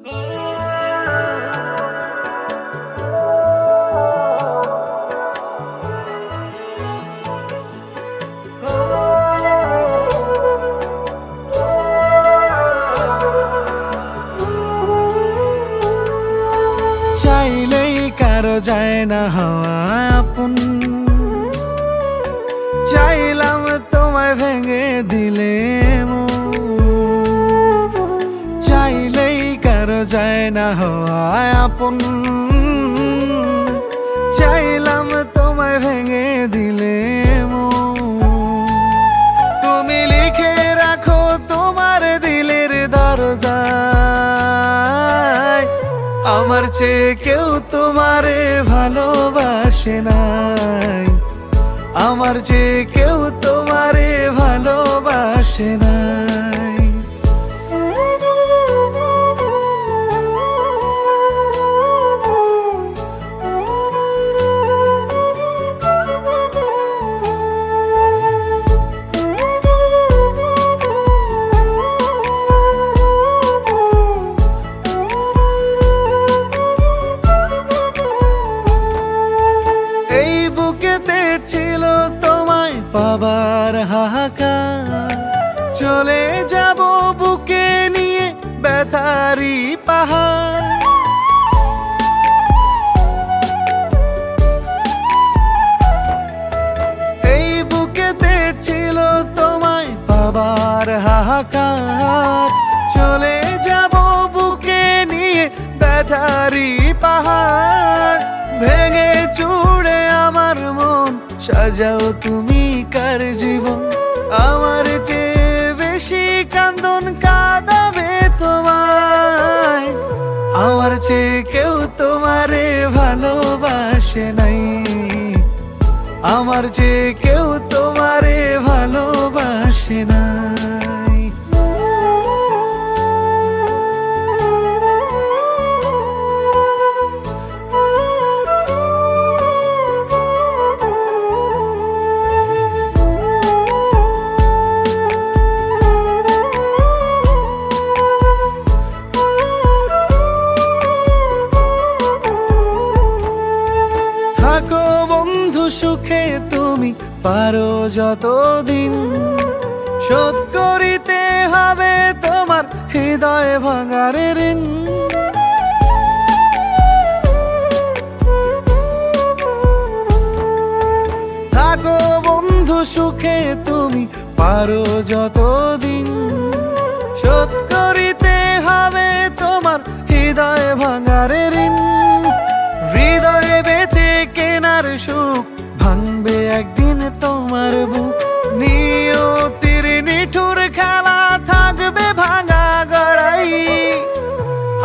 চাইলেই কারও যায় না হওয়া আপন চাইলাম তোমায় ভেঙে দিলে মন। যায় না হওয়া আপন। চাইলাম তোমায় ভেঙে দিলে। তুমি লিখে রাখো তোমার দিলের দরজায়। আমার চেয়ে কেউ তোমারে ভালোবাসে নাই। আমার চেয়ে কেউ তোমারে পাবার হাহাকার। চলে যাব বুকে নিয়ে ব্যথারি পাহাড়। এই বুকেতে ছিল তোমায় পাবার হাহাকার। চলে যাব বুকে নিয়ে ব্যথারি পাহাড়। সাজাও তুমি কার জীবন? আমার চেয়ে বেশি কান্দন কাঁদাবে তোমায়। আমার চেয়ে কেউ তোমারে ভালোবাসে নাই। আমার যে কেউ থাকো বন্ধু সুখে তুমি পারো যতদিন। শোধ করিতে হবে তোমার হৃদয় ভাঙার ঋণ। থাকো বন্ধু সুখে তুমি পারো যতদিন। শোধ করিতে হবে তোমার হৃদয় ভাঙার ঋণ। সুখ ভাঙবে একদিন তোমার বুক। নিয়তির নিঠুর খেলা, থাকবে ভাঙা গড়াই।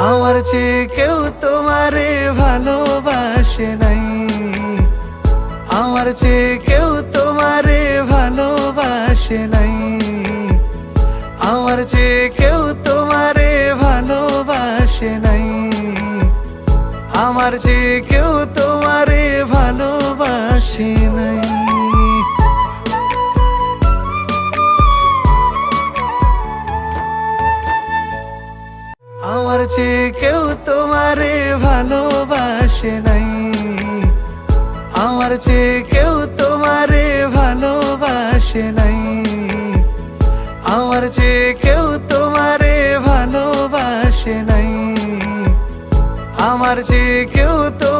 আমার চেয়ে কেউ তোমারে ভালোবাসে নাই। আমার চেয়ে কেউ তোমারে ভালোবাসে নাই। আমার চেয়ে আমার যে কেউ তোমারে ভালোবাসে নাই। আমার যে কেউ তোমারে ভালোবাসে নাই। আমার যে কেউ তোমারে ভালোবাসে নাই। আমার যে কেউ তোমার